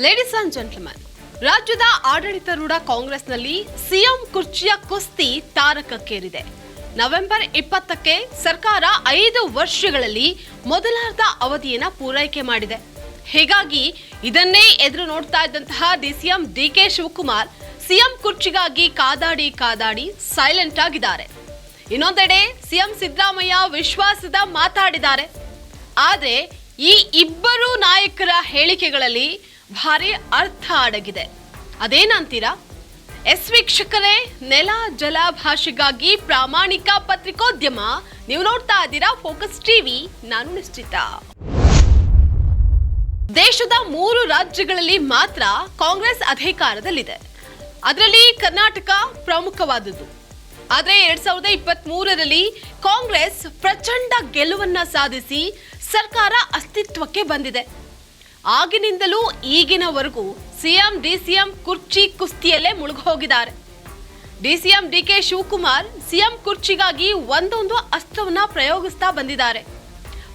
Ladies and gentleman ರಾಜ್ಯದ ಆಡಳಿತಾರೂಢ ಕಾಂಗ್ರೆಸ್ನಲ್ಲಿ ಸಿಎಂ ಕುರ್ಚಿಯ ಕುಸ್ತಿ ತಾರಕಕ್ಕೇರಿದೆ. ನವೆಂಬರ್ ಇಪ್ಪತ್ತಕ್ಕೆ ಸರ್ಕಾರ ಐದು ವರ್ಷಗಳಲ್ಲಿ ಮೊದಲಾರ್ಧ ಅವಧಿಯನ್ನು ಪೂರೈಕೆ ಮಾಡಿದೆ. ಹೀಗಾಗಿ ಇದನ್ನೇ ಎದುರು ನೋಡ್ತಾ ಇದ್ದಂತಹ ಡಿಸಿಎಂ ಡಿಕೆ ಶಿವಕುಮಾರ್ ಸಿಎಂ ಕುರ್ಚಿಗಾಗಿ ಕಾದಾಡಿ ಕಾದಾಡಿ ಸೈಲೆಂಟ್ ಆಗಿದ್ದಾರೆ. ಇನ್ನೊಂದೆಡೆ ಸಿಎಂ ಸಿದ್ದರಾಮಯ್ಯ ವಿಶ್ವಾಸದ ಮಾತಾಡಿದ್ದಾರೆ. ಆದರೆ ಈ ಇಬ್ಬರು ನಾಯಕರ ಹೇಳಿಕೆಗಳಲ್ಲಿ ಭಾರಿ ಅರ್ಥ ಅಡಗಿದೆ. ಅದೇನಂತೀರಾ? ಎಸ್ ವೀಕ್ಷಕರೇ, ನೆಲ ಜಲ ಭಾಷೆಗಾಗಿ ಪ್ರಾಮಾಣಿಕ ಪತ್ರಿಕೋದ್ಯಮ. ನೀವು ನೋಡ್ತಾ ಇದ್ದೀರಾ ಫೋಕಸ್ ಟಿವಿ. ನಾನು ನಿಶ್ಚಿತ. ದೇಶದ ಮೂರು ರಾಜ್ಯಗಳಲ್ಲಿ ಮಾತ್ರ ಕಾಂಗ್ರೆಸ್ ಅಧಿಕಾರದಲ್ಲಿದೆ. ಅದರಲ್ಲಿ ಕರ್ನಾಟಕ ಪ್ರಮುಖವಾದದ್ದು. ಆದರೆ ಎರಡ್ ಸಾವಿರದ ಇಪ್ಪತ್ತ್ ಮೂರರಲ್ಲಿ ಕಾಂಗ್ರೆಸ್ ಪ್ರಚಂಡ ಗೆಲುವನ್ನ ಸಾಧಿಸಿ ಸರ್ಕಾರ ಅಸ್ತಿತ್ವಕ್ಕೆ ಬಂದಿದೆ. ಆಗಿನಿಂದಲೂ ಈಗಿನವರೆಗೂ ಸಿಎಂ, ಡಿಸಿಎಂ ಕುರ್ಚಿ ಕುಸ್ತಿಯಲ್ಲೇ ಮುಳುಗೋಗಿದ್ದಾರೆ ಡಿಸಿಎಂ ಡಿಕೆ ಶಿವಕುಮಾರ್ ಸಿಎಂ ಕುರ್ಚಿಗಾಗಿ ಒಂದೊಂದು ಅಸ್ತ್ರವನ್ನ ಪ್ರಯೋಗಿಸ್ತಾ ಬಂದಿದ್ದಾರೆ.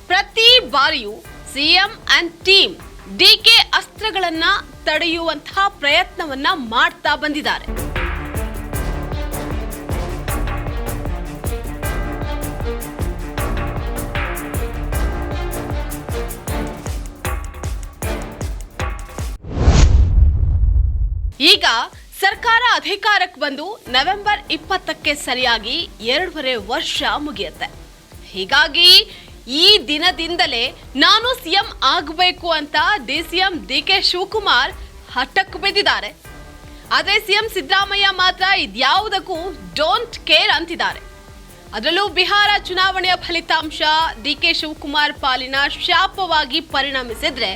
ಪ್ರತಿ ಬಾರಿಯೂ ಸಿಎಂ ಅಂಡ್ ಟೀಮ್ ಡಿಕೆ ಅಸ್ತ್ರಗಳನ್ನ ತಡೆಯುವಂತಹ ಪ್ರಯತ್ನವನ್ನ ಮಾಡ್ತಾ ಬಂದಿದ್ದಾರೆ. ಈಗ ಸರ್ಕಾರ ಅಧಿಕಾರಕ್ಕೆ ಬಂದು ನವೆಂಬರ್ ಇಪ್ಪತ್ತಕ್ಕೆ ಸರಿಯಾಗಿ ಎರಡೂವರೆ ವರ್ಷ ಮುಗಿಯುತ್ತೆ. ಹೀಗಾಗಿ ಈ ದಿನದಿಂದಲೇ ನಾನು ಸಿಎಂ ಆಗಬೇಕು ಅಂತ D CM D K Shivakumar ಹಠಕ್ಕೆ ಬಿದ್ದಿದ್ದಾರೆ. ಆದರೆ ಸಿಎಂ ಸಿದ್ದರಾಮಯ್ಯ ಮಾತ್ರ ಇದ್ಯಾವುದಕ್ಕೂ ಡೋಂಟ್ ಕೇರ್ ಅಂತಿದ್ದಾರೆ. ಅದರಲ್ಲೂ ಬಿಹಾರ ಚುನಾವಣೆಯ ಫಲಿತಾಂಶ ಡಿ ಕೆ ಶಿವಕುಮಾರ್ ಪಾಲಿನ ಶಾಪವಾಗಿ ಪರಿಣಮಿಸಿದ್ರೆ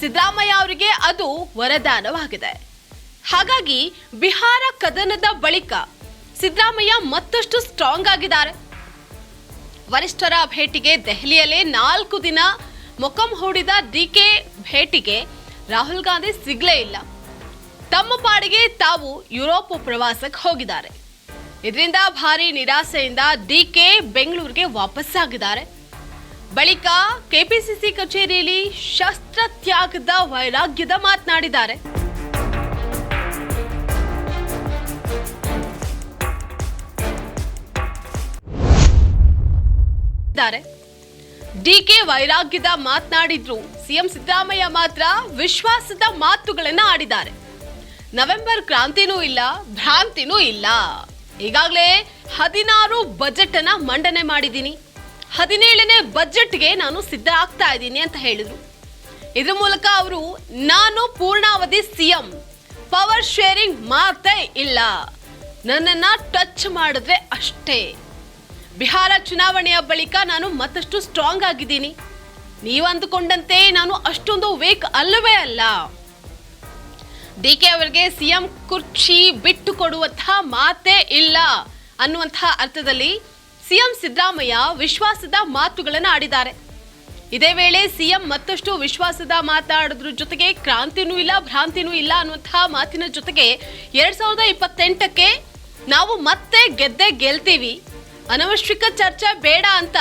ಸಿದ್ದರಾಮಯ್ಯ ಅವರಿಗೆ ಅದು ವರದಾನವಾಗಿದೆ. ಹಾಗಾಗಿ ಬಿಹಾರ ಕದನದ ಬಳಿಕ ಸಿದ್ದರಾಮಯ್ಯ ಮತ್ತಷ್ಟು ಸ್ಟ್ರಾಂಗ್ ಆಗಿದ್ದಾರೆ. ವರಿಷ್ಠರ ಭೇಟಿಗೆ ದೆಹಲಿಯಲ್ಲೇ ನಾಲ್ಕು ದಿನ ಮೊಕಂ ಹೂಡಿದ ಡಿಕೆ ಭೇಟಿಗೆ ರಾಹುಲ್ ಗಾಂಧಿ ಸಿಗ್ಲೇ ಇಲ್ಲ. ತಮ್ಮ ಪಾಡಿಗೆ ತಾವು ಯುರೋಪ್ ಪ್ರವಾಸಕ್ಕೆ ಹೋಗಿದ್ದಾರೆ. ಇದರಿಂದ ಭಾರಿ ನಿರಾಸೆಯಿಂದ ಡಿಕೆ ಬೆಂಗಳೂರಿಗೆ ವಾಪಸ್ಸಾಗಿದ್ದಾರೆ. ಬಳಿಕ ಕೆಪಿಸಿಸಿ ಕಚೇರಿಯಲ್ಲಿ ಶಸ್ತ್ರತ್ಯಾಗದ ವೈರಾಗ್ಯದ ಮಾತನಾಡಿದ್ದಾರೆ. ಡಿಕೆ ವೈರಾಗ್ಯದ ಮಾತನಾಡಿದ್ರು. ಸಿಎಂ ಸಿದ್ದರಾಮಯ್ಯ ಮಾತ್ರ ವಿಶ್ವಾಸದ ಮಾತುಗಳನ್ನ ಆಡಿದ್ದಾರೆ. ನವೆಂಬರ್ ಕ್ರಾಂತಿನೂ ಇಲ್ಲ, ಭ್ರಾಂತಿನೂ ಇಲ್ಲ. ಈಗಾಗಲೇ ಹದಿನಾರು ಬಜೆಟ್ ಅನ್ನ ಮಂಡನೆ ಮಾಡಿದ್ದೀನಿ. ಹದಿನೇಳನೇ ಬಜೆಟ್ಗೆ ನಾನು ಸಿದ್ಧ ಆಗ್ತಾ ಇದ್ದೀನಿ ಅಂತ ಹೇಳಿದ್ರು. ಇದ್ರ ಮೂಲಕ ಅವರು, ನಾನು ಪೂರ್ಣಾವಧಿ ಸಿಎಂ, ಪವರ್ ಶೇರಿಂಗ್ ಮಾತೇ ಇಲ್ಲ. ನನ್ನನ್ನ ಟಚ್ ಮಾಡಿದ್ರೆ ಅಷ್ಟೇ. ಬಿಹಾರ ಚುನಾವಣೆಯ ಬಳಿಕ ನಾನು ಮತ್ತಷ್ಟು ಸ್ಟ್ರಾಂಗ್ ಆಗಿದ್ದೀನಿ. ನೀವು ಅಂದುಕೊಂಡಂತೆ ನಾನು ಅಷ್ಟೊಂದು ವೇಕ್ ಅಲ್ಲವೇ ಅಲ್ಲ. ಡಿ ಕೆ ಅವರಿಗೆ ಸಿಎಂ ಕುರ್ಚಿ ಬಿಟ್ಟು ಕೊಡುವಂತಹ ಮಾತೇ ಇಲ್ಲ ಅನ್ನುವಂತಹ ಅರ್ಥದಲ್ಲಿ ಸಿಎಂ ಸಿದ್ದರಾಮಯ್ಯ ವಿಶ್ವಾಸದ ಮಾತುಗಳನ್ನು ಆಡಿದ್ದಾರೆ. ಇದೇ ವೇಳೆ ಸಿಎಂ ಮತ್ತಷ್ಟು ವಿಶ್ವಾಸದ ಮಾತಾಡೋದ್ರ ಜೊತೆಗೆ ಕ್ರಾಂತಿನೂ ಇಲ್ಲ, ಭ್ರಾಂತಿನೂ ಇಲ್ಲ ಅನ್ನುವಂತಹ ಮಾತಿನ ಜೊತೆಗೆ ಎರಡ್ ಸಾವಿರದ ಇಪ್ಪತ್ತೆಂಟಕ್ಕೆ ನಾವು ಮತ್ತೆ ಗೆದ್ದೆ ಗೆಲ್ತೀವಿ. ಅನವಶ್ಯಕ ಚರ್ಚೆ ಬೇಡ ಅಂತ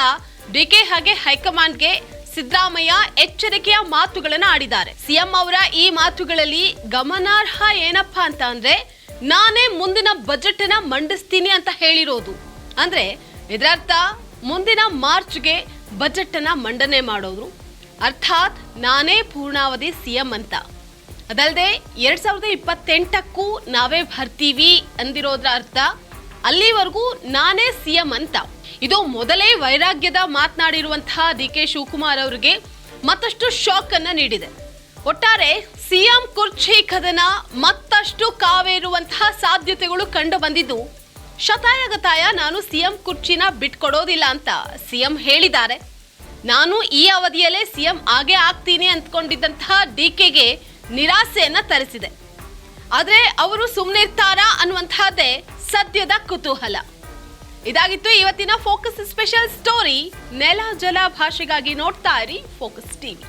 ಡಿಕೆ ಹಾಗೆ ಹೈಕಮಾಂಡ್ಗೆ ಸಿದ್ದರಾಮಯ್ಯ ಎಚ್ಚರಿಕೆಯ ಮಾತುಗಳನ್ನು ಆಡಿದ್ದಾರೆ. ಸಿಎಂ ಅವರ ಈ ಮಾತುಗಳಲ್ಲಿ ಗಮನಾರ್ಹ ಏನಪ್ಪ ಅಂತ ಅಂದ್ರೆ, ನಾನೇ ಮುಂದಿನ ಬಜೆಟ್ ಅನ್ನ ಮಂಡಿಸ್ತೀನಿ ಅಂತ ಹೇಳಿರೋದು. ಅಂದ್ರೆ, ಇದರರ್ಥ ಮುಂದಿನ ಮಾರ್ಚ್ಗೆ ಬಜೆಟ್ ಅನ್ನ ಮಂಡನೆ ಮಾಡೋದು ಅರ್ಥಾತ್ ನಾನೇ ಪೂರ್ಣಾವಧಿ ಸಿಎಂ ಅಂತ. ಅದಲ್ಲದೆ ಎರಡ್ ಸಾವಿರದ ಇಪ್ಪತ್ತೆಂಟಕ್ಕೂ ನಾವೇ ಬರ್ತೀವಿ ಅಂದಿರೋದ್ರ ಅರ್ಥ ಅಲ್ಲಿವರೆಗೂ ನಾನೇ ಸಿಎಂ ಅಂತ. ಇದು ಮೊದಲೇ ವೈರಾಗ್ಯದ ಮಾತನಾಡಿರುವಂತಹ ಡಿ ಕೆ ಶಿವಕುಮಾರ್ ಅವರಿಗೆ ಮತ್ತಷ್ಟು ಶಾಕ್ ಅನ್ನ ನೀಡಿದೆ. ಒಟ್ಟಾರೆ ಸಿಎಂ ಕುರ್ಚಿ ಕದನ ಮತ್ತಷ್ಟು ಕಾವೇರುವಂತಹ ಸಾಧ್ಯತೆಗಳು ಕಂಡು ಬಂದಿದ್ದು, ಶತಾಯಗತಾಯ ನಾನು ಸಿಎಂ ಕುರ್ಚಿನ ಬಿಟ್ಕೊಡೋದಿಲ್ಲ ಅಂತ ಸಿಎಂ ಹೇಳಿದ್ದಾರೆ. ನಾನು ಈ ಅವಧಿಯಲ್ಲೇ ಸಿಎಂ ಆಗೇ ಆಗ್ತೀನಿ ಅಂದ್ಕೊಂಡಿದ್ದಂತಹ ಡಿಕೆಗೆ ನಿರಾಸೆಯನ್ನ ತರಿಸಿದೆ. ಆದರೆ ಅವರು ಸುಮ್ಮನೆ ಇರ್ತಾರಾ ಅನ್ನುವಂತಹದ್ದೇ ಸದ್ಯದ ಕುತೂಹಲ. ಇದಾಗಿತ್ತು ಇವತ್ತಿನ ಫೋಕಸ್ ಸ್ಪೆಷಲ್ ಸ್ಟೋರಿ ನೆಲ ಜಲ ಭಾಷೆಗಾಗಿ ನೋಡ್ತಾ ಇರಿ ಫೋಕಸ್ ಟಿವಿ